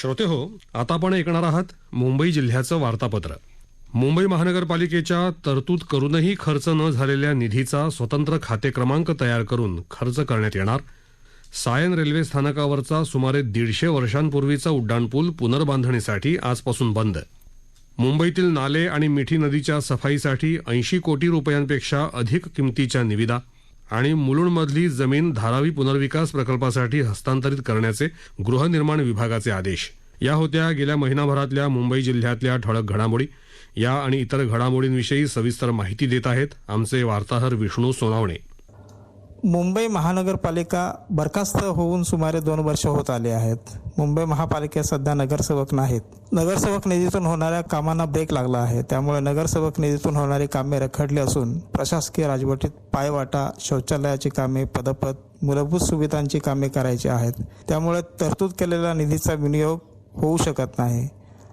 श्रोते हो आता आपण ऐकणार आहात मुंबई जिल्ह्याचं वार्तापत्र. मुंबई महानगरपालिकेच्या तरतूद करूनही खर्च न झालेल्या निधीचा स्वतंत्र खाते क्रमांक तयार करून खर्च करण्यात येणार. सायन रेल्वे स्थानकावरचा सुमारे दीडशे वर्षांपूर्वीचा उड्डाणपूल पुनर्बांधणीसाठी आजपासून बंद. मुंबईतील नाले आणि मिठी नदीच्या सफाईसाठी ऐंशी कोटी रुपयांपेक्षा अधिक किमतीच्या निविदा आणि मुलुंडमधली जमीन धारावी पुनर्विकास प्रकल्पासाठी हस्तांतरित करण्याचे गृहनिर्माण विभागाचे आदेश. या होत्या गेल्या महिनाभरातल्या मुंबई जिल्ह्यातल्या ठळक घडामोडी. या आणि इतर घडामोडींविषयी सविस्तर माहिती देत आहेत आमचे वार्ताहर विष्णू सोनावणे. मुंबई महानगरपालिका बरखास्त होऊन सुमारे दोन वर्ष होत आले आहेत. मुंबई महापालिकेत सध्या नगरसेवक नाहीत. नगरसेवक निधीतून होणाऱ्या कामांना ब्रेक लागला आहे. त्यामुळे नगरसेवक निधीतून होणारी कामे रखडली असून प्रशासकीय राजवटीत पायवाटा शौचालयाची कामे पदपथ मूलभूत सुविधांची कामे करायची आहेत. त्यामुळे तरतूद केलेल्या निधीचा विनियोग होऊ शकत नाही.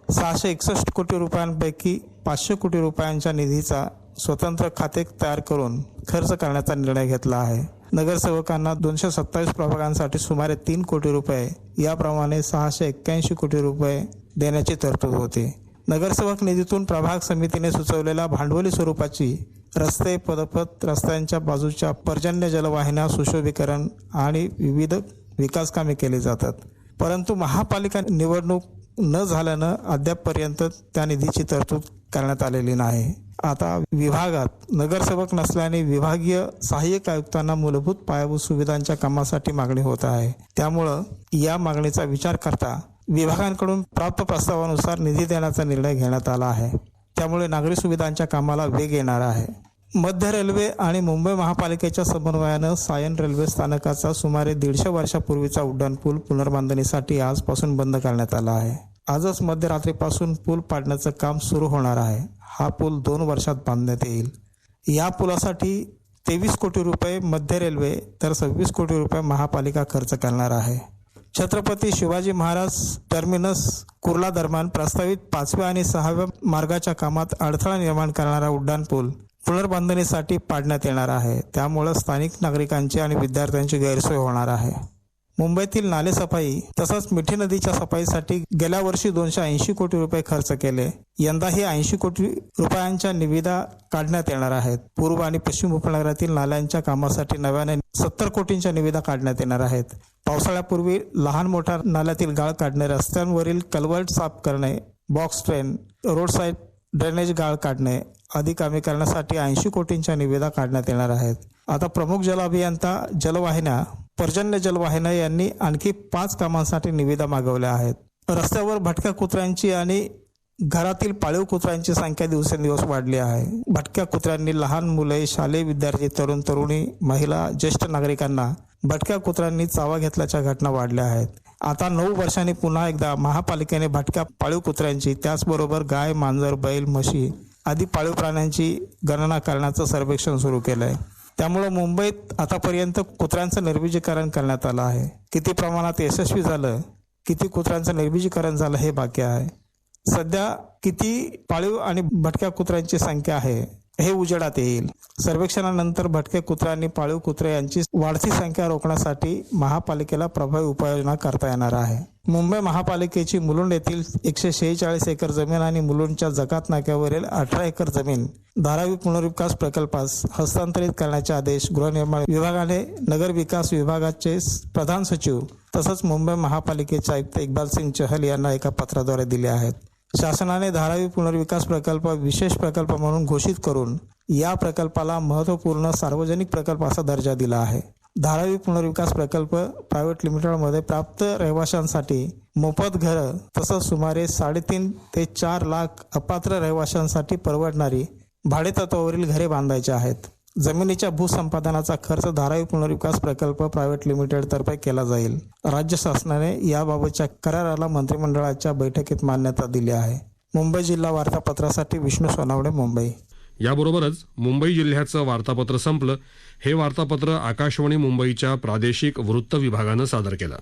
सहाशे एकसष्ट कोटी रुपयांपैकी पाचशे कोटी रुपयांच्या निधीचा स्वतंत्र खाते तयार करून खर्च करण्याचा निर्णय घेतला आहे. नगरसेवकांना दोनशे सत्तावीस प्रभागांसाठी सुमारे तीन कोटी रुपये याप्रमाणे सहाशे एक्क्याऐंशी कोटी रुपये देण्याची तरतूद होती. नगरसेवक निधीतून प्रभाग समितीने सुचवलेल्या भांडवली स्वरूपाची रस्ते पदपथ रस्त्यांच्या बाजूच्या पर्जन्य जलवाहिन्या सुशोभीकरण आणि विविध विकास कामे केली जातात. परंतु महापालिका निवडणूक न झाल्यानं अद्यापपर्यंत त्या निधीची तरतूद करण्यात आलेली नाही. आता विभागात नगरसेवक नसल्याने विभागीय सहाय्यक आयुक्तांना मूलभूत पायाभूत सुविधांच्या कामासाठी मागणी होत आहे. त्यामुळं या मागणीचा विचार करता विभागांकडून प्राप्त प्रस्तावानुसार निधी देण्याचा निर्णय घेण्यात आला आहे. त्यामुळे नागरी सुविधांच्या कामाला वेग येणार आहे. मध्य रेल्वे आणि मुंबई महापालिकेच्या समन्वयानं सायन रेल्वे स्थानकाचा सुमारे दीडशे वर्षापूर्वीचा उड्डाणपूल पुनर्बांधणीसाठी आजपासून बंद करण्यात आला आहे. आजच मध्यरात्रीपासून पूल पाडण्याचं काम सुरू होणार आहे. हा पूल दोन वर्षात बांधण्यात येईल. या पुलासाठी तेवीस कोटी रुपये मध्य रेल्वे तर सव्वीस कोटी रुपये महापालिका खर्च करणार आहे. छत्रपती शिवाजी महाराज टर्मिनस कुर्ला दरम्यान प्रस्तावित पाचव्या आणि सहाव्या मार्गाच्या कामात अडथळा निर्माण करणारा उड्डाण पूल पुनर्बांधणीसाठी पाडण्यात येणार आहे. त्यामुळं स्थानिक नागरिकांची आणि विद्यार्थ्यांची गैरसोय होणार आहे. मुंबईतील नालेसफाई तसंच मिठी नदीच्या सफाईसाठी गेल्या वर्षी दोनशे ऐंशी कोटी रुपये खर्च केले. यंदाही ऐंशी कोटी रुपयांच्या निविदा काढण्यात येणार आहेत. पूर्व आणि पश्चिम उपनगरातील नाल्यांच्या कामासाठी नव्याने सत्तर कोटींच्या निविदा काढण्यात येणार आहेत. पावसाळ्यापूर्वी लहान मोठ्या नाल्यातील गाळ काढणे रस्त्यांवरील कलवर्ट साफ करणे box drain road side drainage गाळ काढणे आदी कामे करण्यासाठी ऐंशी कोटींच्या निविदा काढण्यात येणार आहेत. आता प्रमुख जल अभियंता जलवाहिन्या पर्जन्य जलवाहिन्या यांनी आणखी पाच कामांसाठी निविदा मागवल्या आहेत. रस्त्यावर भटक्या कुत्र्यांची आणि घरातील पाळीव कुत्र्यांची संख्या दिवसेंदिवस वाढली आहे. भटक्या कुत्र्यांनी लहान मुले शालेय विद्यार्थी तरुण तरुणी महिला ज्येष्ठ नागरिकांना भटक्या कुत्र्यांनी चावा घेतल्याच्या घटना वाढल्या आहेत. आता नऊ वर्षांनी पुन्हा एकदा महापालिकेने भटक्या पाळीव कुत्र्यांची त्याचबरोबर गाय मांजर बैल म्हशी आदी पाळीव प्राण्यांची गणना करण्याचं सर्वेक्षण सुरू केलं आहे त्यामुळं मुंबईत आतापर्यंत कुत्र्यांचं निर्बीजीकरण करण्यात आलं आहे. किती प्रमाणात यशस्वी झालं किती कुत्र्यांचं निर्बीजीकरण झालं हे बाकी आहे. सध्या किती पाळीव आणि भटक्या कुत्र्यांची संख्या आहे हे उजेडात येईल. सर्वेक्षणानंतर भटके कुत्रे आणि पाळीव कुत्रे यांची वाढती संख्या रोखण्यासाठी महापालिकेला प्रभावी उपाययोजना करता येणार आहे. मुंबई महापालिकेची मुलुंड येथील एकशे शेहेचाळीस एकर जमीन आणि मुलुंडच्या जकात नाक्यावरील अठरा एकर जमीन धारावी पुनर्विकास प्रकल्पास हस्तांतरित करण्याचे आदेश गृहनिर्माण विभागाने नगर विकास विभागाचे प्रधान सचिव तसंच मुंबई महापालिकेचे आयुक्त इक्बाल सिंग चहल यांना एका पत्राद्वारे दिले आहेत. शासनाने धारावी पुनर्विकास प्रकल्प विशेष प्रकल्प म्हणून घोषित करून या प्रकल्पाला महत्त्वपूर्ण सार्वजनिक प्रकल्प असा दर्जा दिला आहे. धारावी पुनर्विकास प्रकल्प प्रायव्हेट लिमिटेडमध्ये प्राप्त रहिवाशांसाठी मोफत घरं तसंच सुमारे साडेतीन ते चार लाख अपात्र रहिवाशांसाठी परवडणारी भाडेतत्वावरील घरे बांधायची आहेत. जमिनीच्या भूसंपादनाचा खर्च धारावी पुनर्विकास प्रकल्प प्रायव्हेट लिमिटेडतर्फे केला जाईल. राज्य शासनाने याबाबतच्या कराराला मंत्रिमंडळाच्या बैठकीत मान्यता दिली आहे. मुंबई जिल्हा वार्तापत्रासाठी विष्णू सोनावडे मुंबई. याबरोबरच मुंबई जिल्ह्याचं वार्तापत्र संपलं. हे वार्तापत्र आकाशवाणी मुंबईच्या प्रादेशिक वृत्त विभागानं सादर केलं.